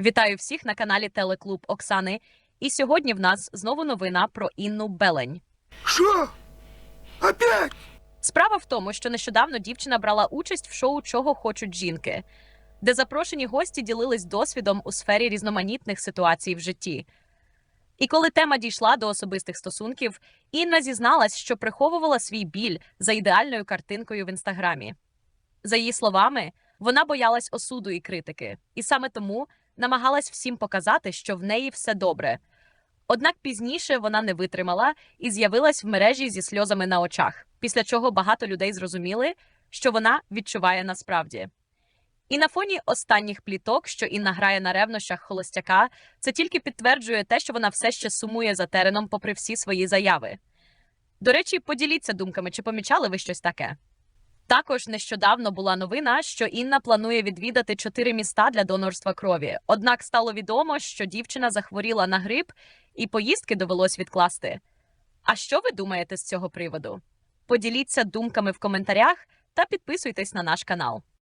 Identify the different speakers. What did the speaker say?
Speaker 1: Вітаю всіх на каналі Телеклуб Оксани. І сьогодні в нас знову новина про Інну Белень.
Speaker 2: Что? Опять?
Speaker 1: Справа в тому, що нещодавно дівчина брала участь в шоу Чого хочуть жінки, де запрошені гості ділились досвідом у сфері різноманітних ситуацій в житті. І коли тема дійшла до особистих стосунків, Інна зізналась, що приховувала свій біль за ідеальною картинкою в інстаграмі. За її словами, вона боялась осуду і критики, і саме тому намагалась всім показати, що в неї все добре. Однак пізніше вона не витримала і з'явилась в мережі зі сльозами на очах, після чого багато людей зрозуміли, що вона відчуває насправді. І на фоні останніх пліток, що Інна грає на ревнощах холостяка, це тільки підтверджує те, що вона все ще сумує за тереном, попри всі свої заяви. До речі, поділіться думками, чи помічали ви щось таке? Також нещодавно була новина, що Інна планує відвідати чотири міста для донорства крові. Однак стало відомо, що дівчина захворіла на грип і поїздки довелось відкласти. А що ви думаєте з цього приводу? Поділіться думками в коментарях та підписуйтесь на наш канал.